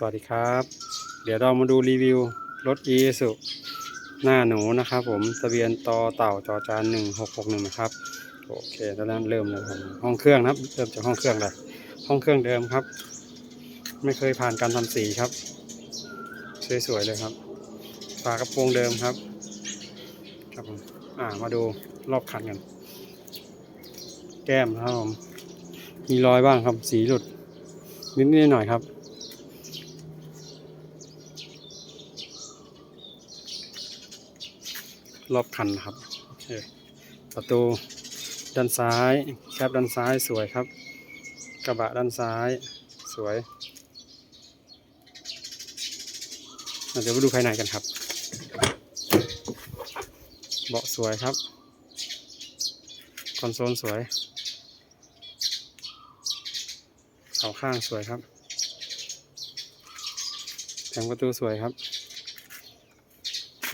สวัสดีครับ เดี๋ยวเรามาดูรีวิวรถ e s u หน้าหนูนะครับ ผมทะเบียนต่อเต่าจอจานหนึ่งหกหกหนึ่งนะครับโอเคตอนนั้นเริ่มเลยครับห้องเครื่องนะครับ เริ่มจากห้องเครื่องเลยห้องเครื่องเดิมครับ ไม่เคยผ่านการทำสีครับ สวยๆเลยครับ ฝากระโปรงเดิมครับ ครับผมอ่ามาดูรอบคันกันแก้มนะครับผมมีรอยบ้างครับสีหลุดนิดๆหน่อยครับ รอบคันครับโอเคประตูด้านซ้ายแคปด้านซ้ายสวยครับ กระบะด้านซ้ายสวยเดี๋ยวไปดูภายในกันครับ เบาะสวยครับ คอนโซลสวยเสาข้างสวยครับแผงประตูสวยครับโอเค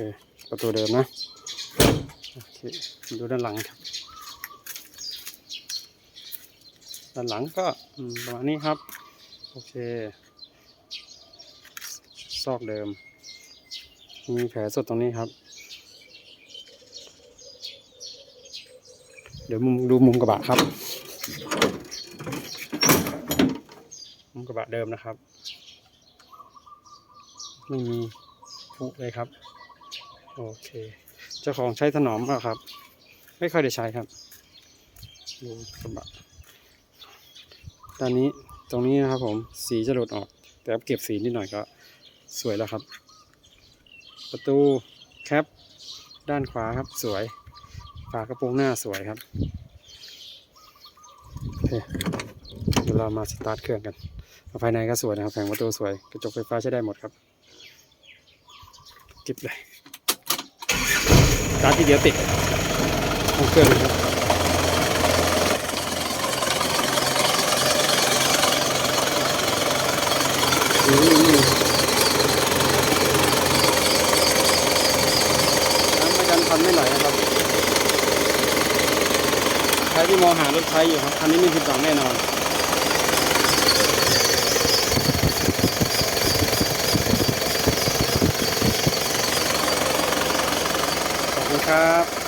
ประตูเดิมนะ โอเคดูด้านหลังครับ ด้านหลังก็ประมาณนี้ครับ โอเค ซอกเดิม มีแผลสดตรงนี้ครับ เดี๋ยวมุมดูมุมกระบะครับ มุมกระบะเดิมนะครับ ไม่มีผุเลยครับ โอเค เจ้าของใช้ถนอมเปล่าครับ ไม่ค่อยได้ใช้ครับดูกระบะด้านนี้ตรงนี้นะครับผมสีจะหลุดออก แต่เก็บสีนิดหน่อยก็สวยแล้วครับ ประตูแคปด้านขวาครับสวยฝากระโปรงหน้าสวยครับโอเคเดี๋ยวเรามาสตาร์ทเครื่องกันภายในก็สวยนะครับแผงประตูสวยกระจกไฟฟ้าใช้ได้หมดครับกิบเลย สตาร์ททีเดียวติดห้องเครื่องเลยครับน้ำไม่กันพันไม่ไหลนะครับใครที่มองหารถใช้อยู่ครับคันนี้ไม่ผิดหวังแน่นอน คณครับ